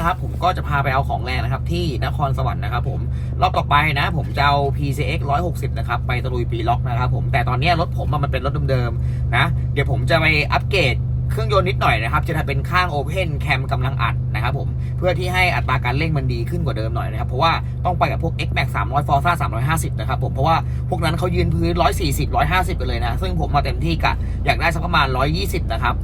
นะครับผมก็จะพาไปเอาของแรงนะครับที่นครสวรรค์นะครับผมรอบต่อไปนะ ผมจะเอา PCX 160 นะครับไปตะลุยปีล็อกนะครับผมแต่ตอนนี้รถผมมันเป็นรถเดิมๆนะ เดี๋ยวผมจะไปอัปเกรด เครื่องยนต์นิดหน่อยนะครับ จะทำเป็นข้าง Open Cam กำลังอัดนะครับผม เพื่อที่ให้อัตราการเร่งมันดีขึ้นกว่าเดิมหน่อยนะครับ เพราะว่าต้องไปกับพวก X Max 300 Forza 350 นะครับผม เพราะว่าพวกนั้นเขายืนพื้น 140 150กันเลยนะ ซึ่งผมมาเต็มที่กะอยากได้สักประมาณ 120 นะครับ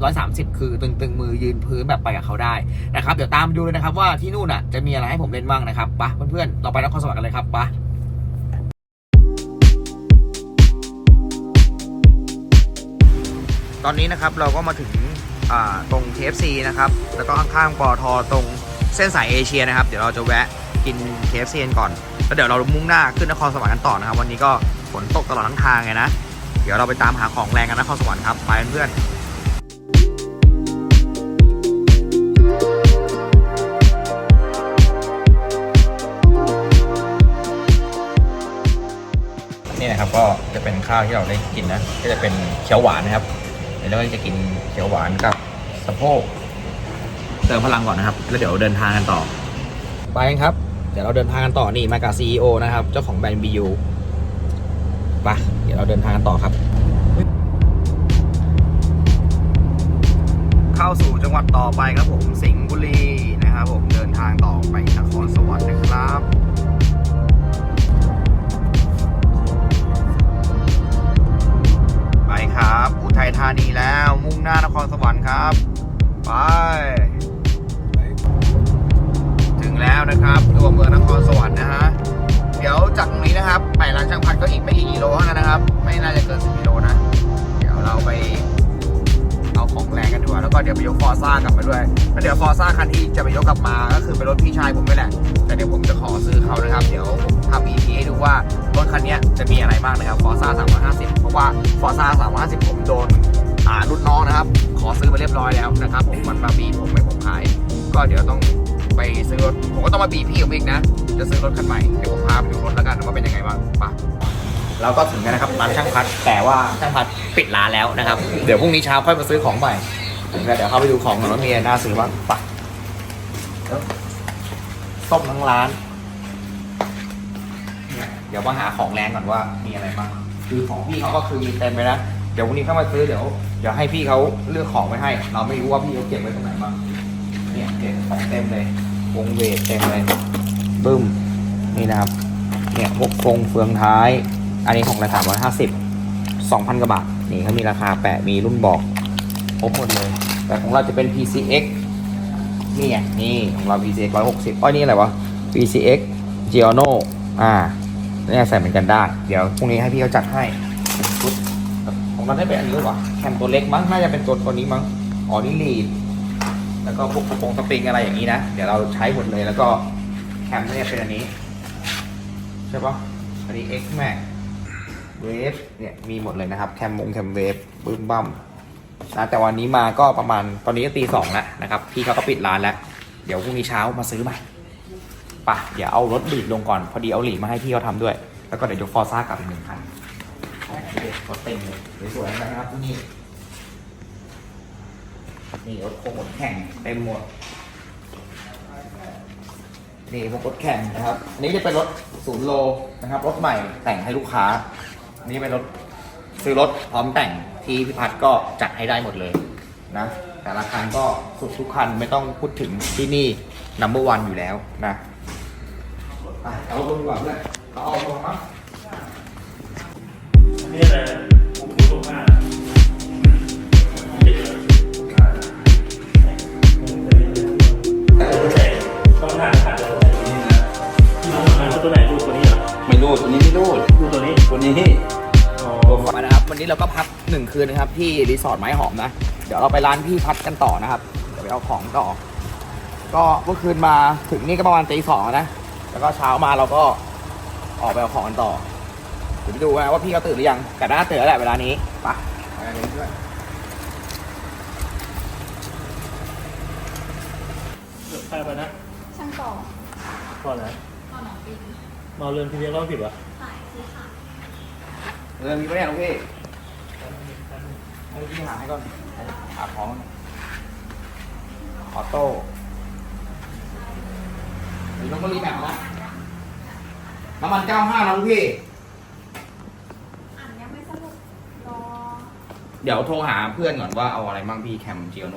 130 คือตึงๆมือยืนพื้นแบบไปกับเขาได้นะครับ เดี๋ยวตามดูเลยนะครับว่าที่นู่นอะจะมีอะไรให้ผมเล่นบ้างนะครับปะเพื่อนๆเราไปนครสวรรค์กันเลยครับปะ ตอนนี้นะครับเราก็มาถึงตรง KFC นะครับ แล้วก็ข้างๆปอทอตรงเส้นสายเอเชียนะครับ เดี๋ยวเราจะแวะกิน KFC กันก่อน แล้วเดี๋ยวเรามุ่งหน้าขึ้นนครสวรรค์กันต่อนะครับ วันนี้ก็ฝนตกตลอดทั้งทางไงนะ เดี๋ยวเราไปตามหาของแรงกันนครสวรรค์ครับไปเพื่อนนี่นะครับก็จะเป็นข้าวที่เราได้กินนะ ก็จะเป็นเขียวหวานนะครับ ดี๋ยวเราก็จะกินเขียวหวานกับสะโพกเติมพลังก่อนนะครับ แล้วเดี๋ยวเดินทางกันต่อ ไปกันครับ เดี๋ยวเราเดินทางกันต่อนี่มากับ CEO นะครับ เจ้าของแบรนด์ BU ไปเดี๋ยวเราเดินทางกันต่อครับ เข้าสู่จังหวัดต่อไปครับผมสิงห์บุรีนะครับผมเดินทางต่อไปนครสวรรค์นะครับ ครับ อุทัยธานีแล้ว มุ่งหน้านครสวรรค์ครับ ไป ถึงแล้วนะครับตัวเมืองนครสวรรค์นะฮะ เดี๋ยวจากตรงนี้นะครับ ไปร้านช่างพัดก็อีกไม่กี่กิโลเท่านั้นนะครับ ไม่น่าจะเกิน10กิโลนะ เดี๋ยวเราไปเอาของแรงกันดีกว่าแล้วก็เดี๋ยวไปยกฟอร์ซ่ากลับมาด้วย แล้วเดี๋ยวฟอร์ซ่าคันที่จะไปยกกลับมาก็คือเป็นรถพี่ชายผมนี่แหละ แต่เดี๋ยวผมจะขอซื้อเขานะครับ เดี๋ยวผมทำ EP ให้ดูว่า รถคันเนี้ยจะมีอะไรบ้างนะครับฟอร์ซ่า350 เพราะว่าฟอร์ซ่า350 ผมโดนอ่ารุ่นน้องนะครับ ขอซื้อไปเรียบร้อยแล้วนะครับ ผมมันมาบีบผมไม่ผมขาย ก็เดี๋ยวต้องไปซื้อรถ ผมก็ต้องมาบีบพี่ผมอีกนะ จะซื้อรถคันใหม่ เดี๋ยวผมพาไปดูรถแล้วกันว่าเป็นยังไงบ้างไปเราก็ถึงแล้วนะครับร้านช่างพัด แต่ว่าช่างพัดปิดร้านแล้วนะครับ เดี๋ยวพรุ่งนี้เช้าค่อยมาซื้อของใหม่ถึงแล้วเดี๋ยวเข้าไปดูของของน้องเมียน่าซื้อบ้างไปส้มทั้งร้านเนี่ยเดี๋ยวมาหาของแรงก่อนว่ามีอะไรบ้างคือของพี่เขาก็คือมีเต็มไปนะเดี๋ยวพรุ่งนี้เข้ามาซื้อเดี๋ยวเดี๋ยวให้พี่เขาเลือกของไว้ให้ เราไม่รู้ว่าพี่เขาเก็บไว้ตรงไหนบ้างเนี่ยเก็บของเต็มเลยวงเวทเต็มเลยบึ้มนี่นะครับเนี่ยพวกฟงเฟืองท้าย อันนี้ของราคา150 2,000กว่าบาทนี่เขามีราคาแปะมีรุ่นบอกครบหมดเลย แต่ของเราจะเป็น PCX นี่ไงนี่ของเรา PCX 160อ้อยนี่อะไรวะ PCX Giorno อ่า เนี่ยใส่เหมือนกันได้ เดี๋ยวพรุ่งนี้ให้พี่เขาจัดให้เป็นชุดของเราได้เป็นอันนี้หรอวะแคมตัวเล็กมั้ง น่าจะเป็นตัวตัวนี้มั้ง อ๋อนี่ลีด แล้วก็พวกกระโปรงสปริงอะไรอย่างนี้นะ เดี๋ยวเราใช้หมดเลย แล้วก็แคมเนี่ยเป็นอันนี้ ใช่ปะอันนี้ X Max เวฟเนี่ยมีหมดเลยนะครับ แคมมงแคมเวฟบึ้มบั้มนะแต่วันนี้มาก็ประมาณตอนนี้ก็ตีสองแล้วนะครับ พี่เขาก็ปิดร้านแล้ว เดี๋ยวพรุ่งนี้เช้ามาซื้อใหม่ ปะเดี๋ยวเอารถบีดลงก่อน พอดีเอาหลีมาให้พี่เขาทำด้วย แล้วก็เดี๋ยวยกฟอร์ซ่ากลับอีกหนึ่งคันรถเต็มเลยสวยๆนะครับที่นี่นี่รถโค้งรถแข่งเต็มหมดนี่พวกรถแข่งนะครับอันนี้จะเป็นรถศูนย์โลนะครับ รถใหม่แต่งให้ลูกค้าอันนี่เป็นรถซื้อรถพร้อมแต่งที่พิพัฒน์ก็จัดให้ได้หมดเลยนะแต่ละคันก็สุดทุกคันไม่ต้องพูดถึงที่นี่นัมเบอร์วันอยู่แล้วนะ ไปเอาลงดีกว่าเพื่อนเราเอาลงมั้งนี่แหละผมพูดตรงหน้าต้องทานขาดแล้วตัวไหนดูตัวนี้เหรอไม่รูดตัวนี้ไม่รูดดูตัวนี้ตัวนี้อ๋อมานะครับวันนี้เราก็พักหนึ่งคืนนะครับที่รีสอร์ทไม้หอมนะเดี๋ยวเราไปร้านพี่พัดกันต่อนะครับเดี๋ยวไปเอาของต่อ ก็เมื่อคืนมาถึงนี่ก็ประมาณตีสองนะ แล้วก็เช้ามาเราก็ออกไปเอาของกันต่อเดี๋ยวไปดูนะว่าพี่เขาตื่นหรือยังแต่น่าตื่นแล้วแหละเวลานี้ไปไปกันเลยเพื่อนใครไปนะช่างต่อก่อนนะตอนหนองปีนมาเรือนพี่เลี้ยงร้อยผิดวะขายซื้อขายเริ่มมีปะเนี่ยลุงพี่ให้พี่หาให้ก่อนหาของออโต้ มีต้องก็รีแมปนะน้ำมัน95นะลูกพี่ อ่านยังไม่สรุปรอเดี๋ยวโทรหาเพื่อนก่อนว่าเอาอะไรบ้างพี่แคมจิโอโน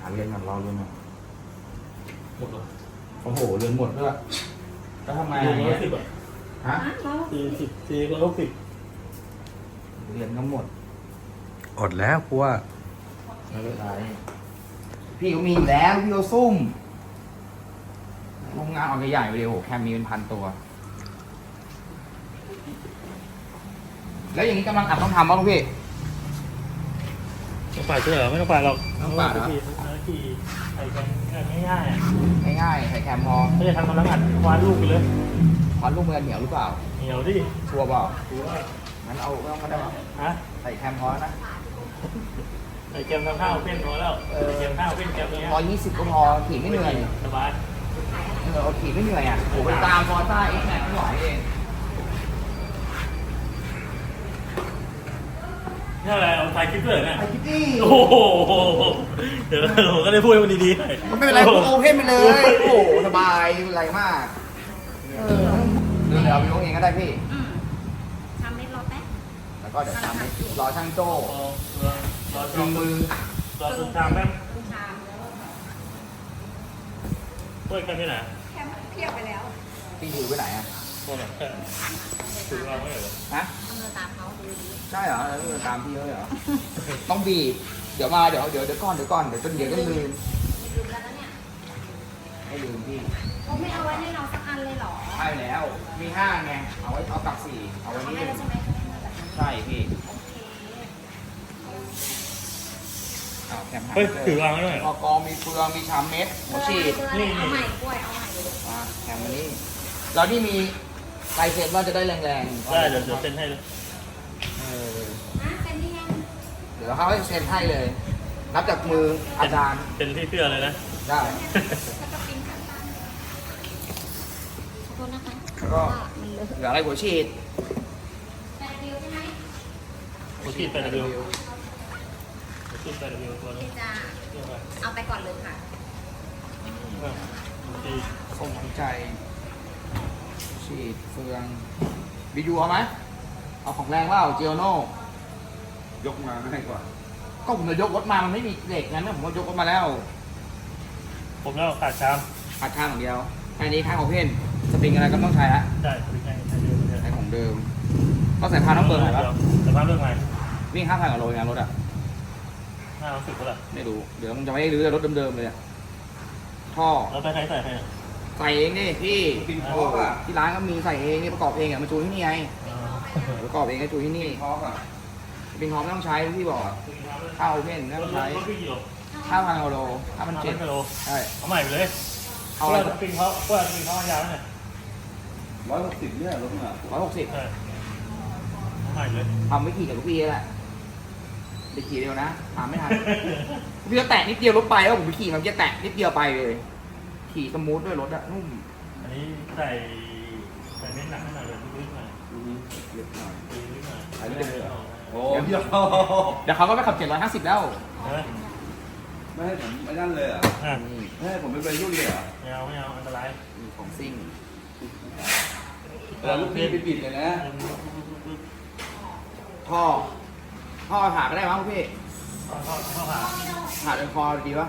หาเรือนก่อนรอเรือนก่อนหมดเลยโอ้โหเรือนหมดด้วยแล้วทำไมสี่อย่างร้อเงี้ยยสิบอะฮะอะแล้ว สี่สิบสี่ร้อยหกสิบเรือนก็หมดอดแล้วกูว่าไม่เป็นไร พี่ก็มีอยู่แล้ว พี่ก็ซุ่มโรงงานออกใหญ่ๆไปเลยโอ้โหแคมมีเป็นพันตัว แล้วอย่างนี้กำลังอัดต้องทำบ้างพี่ ต้องปาดใช่เหรอไม่ต้องปาดหรอกต้องปาดเหรอที่ที่ไอ้กันง่ายๆอะง่ายๆใส่แคมพอไม่ได้ทำกำลังอัดวาดรูปไปเลยควันลูกมือเหนียวหรือเปล่า เหนียวดิชัวร์เปล่าดูว่างั้นเอาไม่ต้องก็ได้หรอฮะใส่แคมพอนะ ไอ้เกมทำข้าวเป็นพอแล้วเออเกมข้าวเป็นเกมเนี้ยพอยี่สิบก็พอขี่ไม่เหนื่อยสบายเออเอาขี่ไม่เหนื่อยอะโอ้โหไปตามฟอร์ซ่าเอ็กแม็กไม่ไหวเองนี่อะไรเอาถ่ายคลิปด้วยเหรอเนี่ยไอ้คิตตี้โอ้โหเดี๋ยวผมก็ได้พูดให้มันดีๆหน่อยมันไม่เป็นไรผมโอเพนไปเลย โอ้โหสบายไม่เป็นไรมาก เออเดี๋ยวเอาไปลงเองก็ได้พี่ อืมทำเม็ดรอแป๊บ แล้ว ก็เดี๋ยวทำให้รอช่างโจ้รอรอรอลงมือรอสุดทางแป๊บคุณชามแล้วช่วยกันที่ไหนแค่เพียบไปแล้วพี่ถือไปไหนอะพวกไหนถือเราไม่เหรอฮะทำเดินตามเขาดูดีใช่เหรอแล้วเดินตามพี่เขาเหรอต้องบีบเดี๋ยวมาเดี๋ยวเดี๋ยวเดี๋ยวก่อนเดี๋ยวก่อนเดี๋ยวจนเดี๋ยวก็ลืมลืมแล้วเนี่ยไม่ลืมพี่เขาไม่เอาไว้ให้เราสักอันเลยหรอใช่แล้วมีห้าไงเอาไว้เอากลับสี่เอาไว้นี่ให้หแล้นึ่วงใช่ไหม ให้มาแบบนั้นใช่พี่โอเคเอาแคมหาเฮ้ยถือวางไว้หน่อยพอกองมีเฟืองมีชามเม็ดหัวฉีดนี่เอาใหม่กล้วยเอาใหม่เลยอ่าแคมมานี่แล้วนี่มีลายเซ็นว่าจะได้แรงๆได้เดี๋ยวเดี๋ยวเซ็นให้เลยเออนะเป็นที่ยังเดี๋ยวเขาให้เซ็นให้เลย นับจากมืออาจารย์เป็นที่เสื้อเลยนะ ได้แล้วก็ปิ้งข้างๆขอโทษนะคะแล้วก็ว่ามันเลอะเหลืออะไรหัวฉีด แปดริ้วใช่ไหม โอชีพไปรีวิวโอชีพไปรีวิวตัวนี้ที่จะเรียกว่าเอาไปก่อนเลยค่ะโอชีพส่งหัวใจ ฉีดเฟืองบียูเอาไหมเอาของแรงว่าเอาเจียโน่ยกมาง่ายกว่าก็ผมจะยกรถมามันไม่มีเหล็กงั้นนะผมก็ยกรถมาแล้วผมแล้วขาดชามปัดข้างอย่างเดียวอันนี้ข้างโอเพนสปริงอะไรก็ต้องใช้ละได้เป็นไงใช้เดิมเลยใช้ของเดิม ก็ใส่พานต้องเบิร์นหน่อยปะ แต่ภาพเรื่องไง วิ่งห้าพันกว่าโลเองนะรถอะห้าสิบเท่าไหร่ไม่รู้เดี๋ยวมันจะไม่ได้รื้อรถเดิมๆเลยอะท่อเราไปใช้ใส่ให้ใส่เองนี่พี่ปินท็อกอะที่ร้านก็มีใส่เองนี่ประกอบเองอะมาจูนที่นี่ไงประกอบเองก็จูนที่นี่ท็อกอะสปริงทอมไม่ต้องใช้พี่บอกข้าวโอเพนไม่รต้ถองใช้รถพี่กิโลห้าพันกว่าโลห้าพันห้าเจ็ดกิโลใช่เอาใหม่ไปเลยเอาอะไรสปริงเขาว่าสปริงเขายาวเนี่ยร้อยหกสิบเนี่ยรถอะร้อยหกสิบใช่เอาใหม่เลยทำไม่ขี่กับลูกพี่แหละ ไปขี่เร็วนะถามไม่ทันพี่ก็แตะนิดเดียวรถไปแล้วผมไปขี่มันจะแตะนิดเดียวไปเลย ขี่สมูทด้วยรถอะนุ่มอันนี้ใส่ใส่เน้นหนักให้หน่อยเลยลึกๆหน่อยอือฮึเล็กหน่อยลึกๆหน่อยอันนี้เลยเหรอโอ้เดี๋ยยวเดี๋ยวเขาก็ไปขับ750แล้วเฮ้ยไม่ให้ผมไม่นั่นเลยอะอะนี่ไม่ให้ผมไปไปยุ่งเลยอะไม่เอาไม่เอาอันตรายมีของซิ่งแต่ลูกพี่ไปปิดเลยนะท่อ ท่อผ่าก็ได้มั้งพี่เข้าเข้าเข้าหาผ่าเป็นคอดีปะ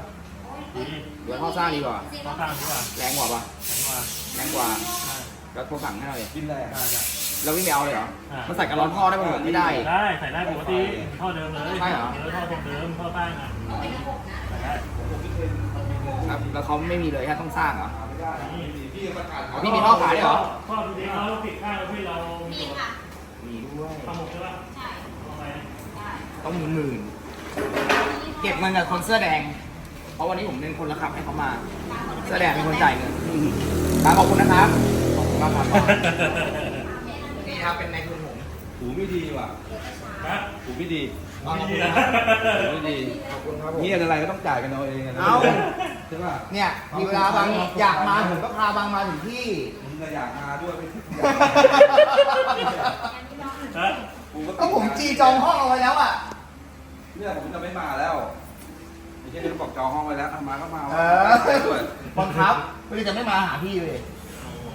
ดีหรือว่าท่อสร้างดีกว่าเข้าข้างดีกว่าแรงกว่าปะแข็งกว่าแรงกว่าแล้วโทรสั่งให้เราเลยกินอะไรอะ อ่าได้แล้ววิ่งไปเอาเลยเหรออ่ามันใส่กระร้อนท่อได้ปะผมไม่ได้ ได้ใส่ได้ปกติท่อเดิมเลยใช่เหรอ ท่อตรงเดิมท่อข้างอะใส่ได้ครับแล้วเขาไม่มีเลยแค่ต้องสร้างเหรอนี่พี่ประกาศอ๋อพี่มีท่อขายด้วยเหรอ ท่อดีเราติดข้างแล้วพี่เรามีค่ะ มีด้วย ทำหมดใช่ปะใช่ทำไมได้ ต้องมีหมื่นเก็บเงินกับคนเสื้อแดง เพราะวันนี้ผมเป็นคนละขับให้เขามาเสื้อแดงเป็นคนจ่ายเงินครับขอบคุณนะครับขอบคุณมากครับนี่ครับเป็นในทุนผมหูไม่ดีว่ะฮะหูไม่ดีขอบคุณนะหูไม่ดีขอบคุณครับผมนี่อะไรก็ต้องจ่ายกันเอาเองะนะเอาใช่ป่ะเนี่ยมีเวลาบางอยากมาผมก็พาบางมาถึงที่มึงก็อยากมาด้วยไม่ถึงอยากฮะกูก็ผมจีจองห้องเอาไว้แล้วอะ เนี่ยผมจะไม่มาแล้วผไม่ใช่เรื่องบอกจองห้องไว้แล้วเอามาก็มาเอว่าอด้วยบังคับไม่ได้จะไม่มาหาพี่เลย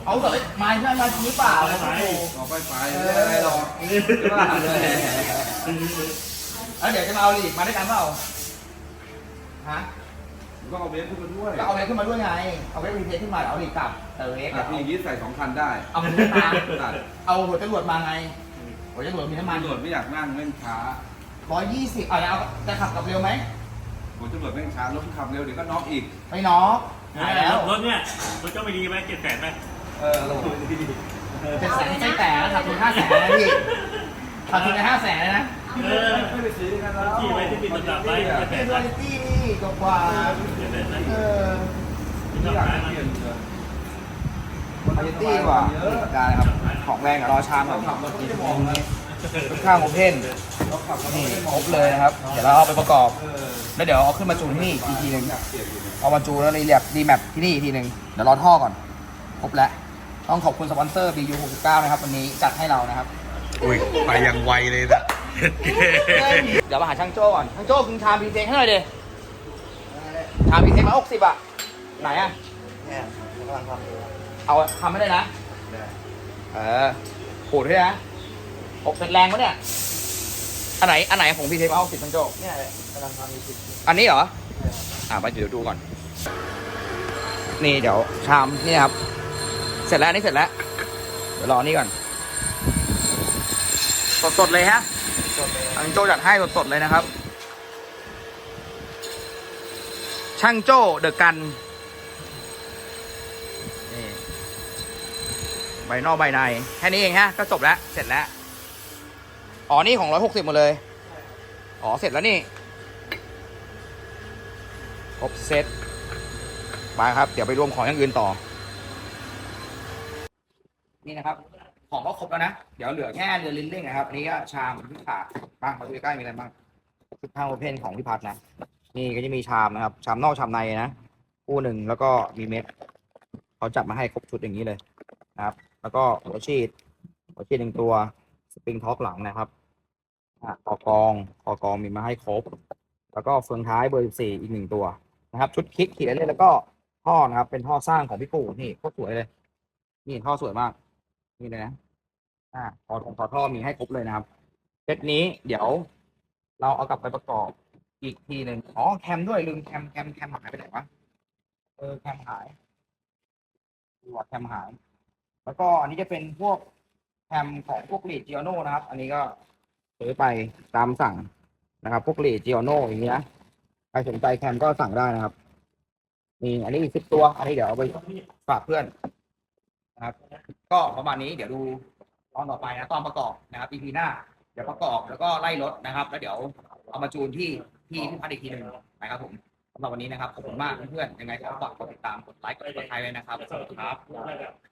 เอาแต่มาใช่ไหมมาทีเปล่าไปเอาไปไปไม่ได้อะไรหรอกใช่ป่ะแล้วเดี๋ยวจะมาเอาลีกมาด้วยกันเปล่าฮะก็เอาเบสขึ้นมาด้วยก็เอาเวฟขึ้นมาด้วยไง เอาเวฟรีเทสขึ้นมาเดี๋ยวเอาลีกกลับแต่เวฟอะพี่อย่างนี้ใส่สองคันได้เอามันไม่มา ตัดเอาหัวจรวดมาไง หัวจรวดมีน้ำมัน ตำรวจไม่อยากนั่งเล่นช้า ร้อยยี่สิบเอาแล้วจะขับกับเร็วไหมผมตำรวจเล่นช้ารถขับเร็วเดี๋ยวก็น็อกอีก ไม่น็อกหายแล้ว รถเนี่ยรถเจ้าไม่ดีไหมเจ็ดแสนไหมเออเป็นแสนไม่แต่นะขาดทุนห้าแสนนะพี่ขาดทุนไปห้าแสนเลยนะ เออไม่ไปซื้อกันแล้วขี่ไปที่ปิดระดับไปเจ็ดแสเป็นนวาไหมไรตี้นี่กว่าเจ็ดแสนไหมเออที่ไม่ต้องอยากการเปลี่ยนเลยวาไรตี้กว่าได้ครับ ของแรงกับรอชามก่อนขับรถไม่ได้มองเลย ข้างโอเพนเราขับรถนี่ไม่ได้มคองรบเลยนะครับ เดี๋ยวเราเอาไปประกอบเออแล้วเดี๋ยวเอาขึ้นมาจูนที่นี่อีกทีหนึ่งอยากเปลี่ยนอยู่เนี่ยเอามาจูนแล้วรีเรียกรีแมปที่นี่อีกทีหนึ่งเดี๋ยวรอท่อก่อน ครบแล้ว ต้องขอบคุณสปอนเซอร์ BU 69 นะครับวันนี้จัดให้เรานะครับ อุ้ยไปอย่างไวเลยนะเดี๋ยวมาหาช่างโจ้ก่อน ช่างโจ้กินชามพีเทคให้หน่อยดิชามพีเทคมาหกสิบอะ ไหนอะเนี่ยกำลังทำอยู่เอาทำไม่ได้นะ เออขูดด้วยนะ อกเป็นแรงปะเนี่ย อันไหน อันไหนของพีเทคมาหกสิบช่างโจ้เนี่ยกำลังทำอยู่สิบอันนี้เหรอ อ่ามาเดี๋ยวดูก่อน นี่เดี๋ยวชามนี่ครับ เสร็จแล้วอันนี่เสร็จแล้ว เดี๋ยวรอนี่ก่อน สดๆเลยฮะจบเลยทางโจจัดให้สดๆเลยนะครับ ช่างโจ้เดอะกันนี่ใบนอกใบใน แค่นี้เองฮะ ก็จบแล้ว เสร็จแล้ว อ๋อ นี่ของร้อยหกสิบหมดเลย อ๋อ เสร็จแล้วนี่ ครบเซตไปครับ เดี๋ยวไปรวมของอย่างอื่นต่อ นี่นะครับ ของก็ครบแล้วนะ เดี๋ยวเหลือแค่เรือลิ้นเร่งนะครับ อันนี้ก็ชามที่ขาดบ้างมาดูใกล้มีอะไรบ้างชุดข้าวโอเพนของพี่พัดนะ นี่ก็จะมีชามนะครับ ชามนอกชามในนะ คู่หนึ่งแล้วก็มีเม็ด เขาจัดมาให้ครบชุดอย่างนี้เลยนะครับ แล้วก็หัวฉีดหัวฉีดหนึ่งตัว สปริงท็อกหลังนะครับ คอกองคอกองมีมาให้ครบ แล้วก็เฟืองท้ายเบอร์สี่อีกหนึ่งตัวนะครับ ชุดคลิกขีดเล่นแล้วก็ท่อนะครับ เป็นท่อสร้างของพี่ปู่นี่โคตรสวยเลย นี่ท่อสวยมาก นี่เลยนะอ่าพอของต่อท่อมีให้ครบเลยนะครับเซตนี้เดี๋ยวเราเอากลับไปประกอบอีกทีหนึ่งอ๋อแคมด้วยลืมแคมแคมแคมหายไปไหนวะเออแคมหายดูว่าแคมหาย แล้วก็อันนี้จะเป็นพวกแคมของพวกลีดจิโอโนนะครับ อันนี้ก็ ซื้อไปตามสั่งนะครับพวกลีจิโอโนอย่างนี้นะใครสนใจแคมก็สั่งได้นะครับ มีอันนี้อีกสิบตัว อันนี้เดี๋ยวเอาไปฝากเพื่อนนะครับ ก็ประมาณนี้เดี๋ยวดูตอนต่อไปนะตอนประกอบนะครับ EP หน้า เดี๋ยวประกอบแล้วก็ไล่รถนะครับ แล้วเดี๋ยวเอามาจูนที่ที่พี่พัดอีกทีหนึ่งนะครับผมสำหรับวันนี้นะครับขอบคุณมากเพื่อนๆยังไงก็ฝากกดติดตามกดไลค์กดติดตามเลยนะครับสวัสดีครับ